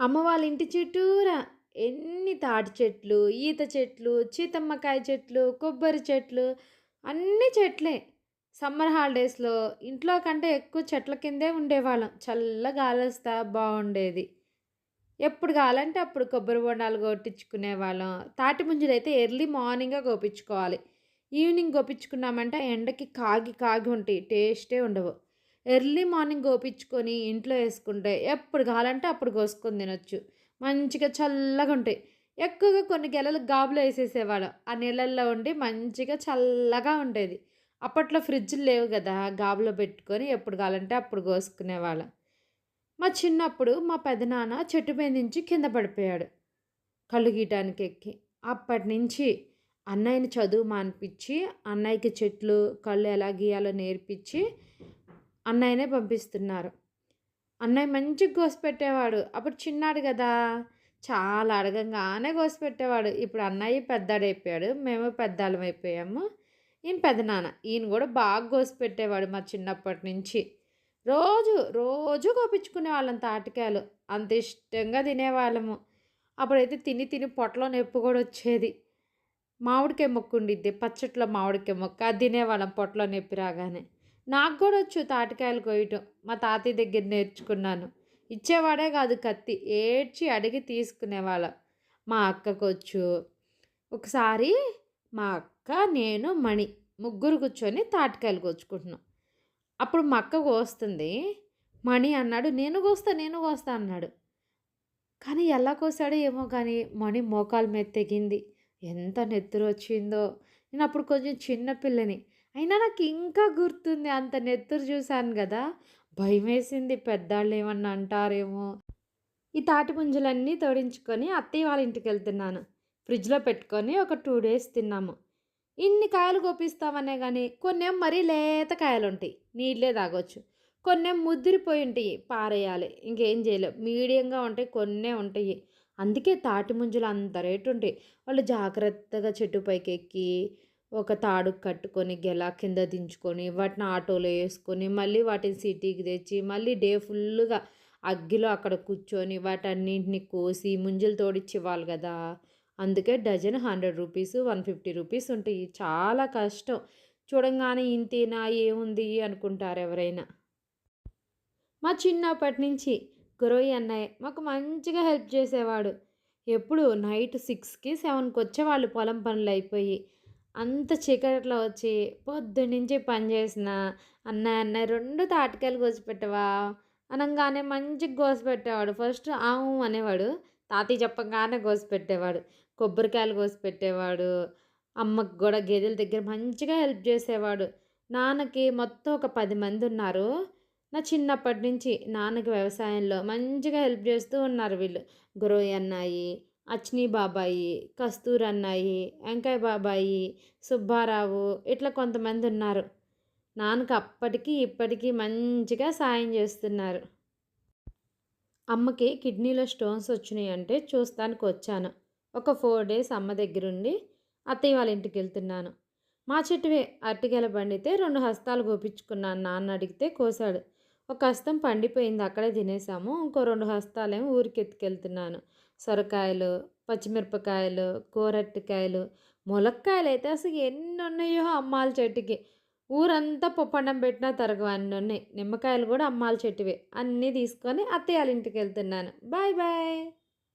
అమ్మ వాళ్ళ ఇంటి చుట్టూరా ఎన్ని తాటి చెట్లు ఈత చెట్లు చీతమ్మకాయ చెట్లు కొబ్బరి చెట్లు అన్ని చెట్లే. సమ్మర్ హాలిడేస్లో ఇంట్లో కంటే ఎక్కువ చెట్ల కిందే ఉండేవాళ్ళం. చల్ల గాలిస్తా బాగుండేది ఎప్పుడు కావాలంటే అప్పుడు కొబ్బరి బొండాలు కొట్టించుకునే వాళ్ళం తాటి ముంజలు అయితే ఎర్లీ మార్నింగే కోపించుకోవాలి. ఈవినింగ్ కోపించుకున్నామంటే ఎండకి కాగి కాగి ఉంటాయి. టేస్టే ఉండవు. ఎర్లీ మార్నింగ్ గోపించుకొని ఇంట్లో వేసుకుంటే ఎప్పుడు కావాలంటే అప్పుడు కోసుకొని తినొచ్చు. మంచిగా చల్లగా ఉంటాయి. ఎక్కువగా కొన్ని గెలలు గాబులో వేసేసేవాడు. ఆ నీళ్ళల్లో ఉండి మంచిగా చల్లగా ఉండేది. అప్పట్లో ఫ్రిడ్జ్లు లేవు కదా గాబులో పెట్టుకొని ఎప్పుడు కావాలంటే అప్పుడు కోసుకునేవాళ్ళం. మా చిన్నప్పుడు మా పెదనాన్న చెట్టు మీద నుంచి కింద పడిపోయాడు. కళ్ళు గీయటానికి ఎక్కి. అప్పటి నుంచి అన్నయ్యని చదువు మానిపించి అన్నయ్యకి చెట్లు కళ్ళు ఎలా గీయాలో నేర్పించి అన్నయ్యనే పంపిస్తున్నారు. అన్నయ్య మంచిగా కోసి పెట్టేవాడు అప్పుడు చిన్నాడు కదా. చాలా అడగంగానే కోసి పెట్టేవాడు ఇప్పుడు అన్నయ్య పెద్దాడైపోయాడు మేము పెద్దాలం అయిపోయాము. ఈయన పెదనాన్న ఈయన కూడా బాగా కోసి పెట్టేవాడు మా చిన్నప్పటి నుంచి. రోజు రోజు కోపించుకునే వాళ్ళం తాటికాయలు. అంత ఇష్టంగా తినేవాళ్ళము. అప్పుడైతే తిని తిని పొట్టలో నొప్పి కూడా వచ్చేది. మామిడికాయ మొక్క ఉండిద్ది. పచ్చట్లో మామిడికాయ మొక్క. అది తినేవాళ్ళం పొట్టలో నొప్పి రాగానే. నాకు కూడా వచ్చు తాటికాయలు కొయ్యటం. మా తాతయ్య దగ్గర నేర్చుకున్నాను. ఇచ్చేవాడే కాదు కత్తి. ఏడ్చి అడిగి తీసుకునేవాళ్ళం. మా అక్కకు వచ్చు. ఒకసారి మా అక్క నేను మణి ముగ్గురు కూర్చొని తాటికాయలు కోచుకుంటున్నాం అప్పుడు మా అక్క కోస్తుంది. మణి అన్నాడు నేను కోస్తా నేను కోస్తా అన్నాడు. కానీ ఎలా కోసాడో ఏమో కానీ మణి మోకాల మీద తెగింది. ఎంత నెత్తురు వచ్చిందో నేను అప్పుడు కొంచెం చిన్నపిల్లని అయినా నాకు ఇంకా గుర్తుంది అంత నెత్తురు చూశాను కదా. భయం వేసింది పెద్దాళ్ళు ఏమన్నా అంటారేమో. ఈ తాటి పుంజలన్నీ తోడించుకొని అత్తయ్య వాళ్ళ ఇంటికి వెళ్తున్నాను ఫ్రిడ్జ్లో పెట్టుకొని ఒక టూ డేస్ తిన్నాము. ఇన్ని కాయలు కోపిస్తామనే కానీ కొన్నేం మరీ లేత కాయలు ఉంటాయి నీళ్ళే తాగొచ్చు. కొన్నేం ముద్దిరిపోయి ఉంటాయి పారేయాలి. ఇంకేం చేయలేవు మీడియంగా ఉంటాయి కొన్నే ఉంటాయి. అందుకే తాటి ముంజలు అంత రేటు ఉంటాయి వాళ్ళు జాగ్రత్తగా చెట్టు పైకి ఎక్కి ఒక తాడు కట్టుకొని గెలా కింద దించుకొని వాటిని ఆటోలో వేసుకొని మళ్ళీ వాటిని సిటీకి తెచ్చి మళ్ళీ డే ఫుల్గా అగ్గిలో అక్కడ కూర్చొని వాటన్నింటిని కోసి ముంజలు తోడిచ్చి కదా. అందుకే dozen hundred rupees one fifty rupees ఉంటాయి. చాలా కష్టం. చూడంగానే ఇంతేనా ఏముంది అనుకుంటారు ఎవరైనా. మా చిన్నప్పటి నుంచి గురవయ్య అన్నయ్య మాకు మంచిగా హెల్ప్ చేసేవాడు. ఎప్పుడు నైట్ సిక్స్కి సెవెన్కి వచ్చేవాళ్ళు పొలం పనులు అయిపోయి. అంత చీకట్లో వచ్చి పొద్దున్నుంచి పని చేసిన అన్నయ్య అన్నయ్య రెండు తాటికాయలు కోసిపెట్టవా అనగానే మంచిగా కోసిపెట్టేవాడు ఫస్ట్ ఆవు అనేవాడు. తాతయ్య చెప్పగానే కోసిపెట్టేవాడు కొబ్బరికాయలు కోసిపెట్టేవాడు అమ్మకు కూడా గేదెల దగ్గర మంచిగా హెల్ప్ చేసేవాడు. నాన్నకి మొత్తం ఒక పది మంది ఉన్నారు. నా చిన్నప్పటి నుంచి నాన్నకి వ్యవసాయంలో మంచిగా హెల్ప్ చేస్తూ ఉన్నారు వీళ్ళు. గురవయ్య అన్నాయి అచ్ని బాబాయి కస్తూర్ అన్నాయి వెంకయ్య బాబాయి సుబ్బారావు ఇట్లా కొంతమంది ఉన్నారు. నాన్నకు అప్పటికి ఇప్పటికీ మంచిగా సాయం చేస్తున్నారు. అమ్మకి కిడ్నీలో స్టోన్స్ వచ్చినాయి అంటే చూస్తానికి వచ్చాను. ఒక ఫోర్ డేస్ అమ్మ దగ్గరుండి అత్తయ్య వాళ్ళ ఇంటికి వెళ్తున్నాను. మా చెట్టువే అరటికెల పండితే రెండు హస్తాలు గోపించుకున్నాను నాన్న అడిగితే కోసాడు. ఒక హస్తం పండిపోయింది అక్కడే తినేసాము. ఇంకో రెండు హస్తాలేమో ఊరికి ఎత్తుకెళ్తున్నాను సొరకాయలు పచ్చిమిరపకాయలు కూరట్టికాయలు ములక్కాయలు అయితే అసలు ఎన్ని ఉన్నాయో అమ్మాల చెట్టుకి. ఊరంతా పప్పండం పెట్టినా తరగవు అన్ని ఉన్నాయి నిమ్మకాయలు కూడా అమ్మాల చెట్టువే. అన్నీ తీసుకొని అత్తయ్య వాళ్ళ ఇంటికి వెళ్తున్నాను బాయ్ బాయ్.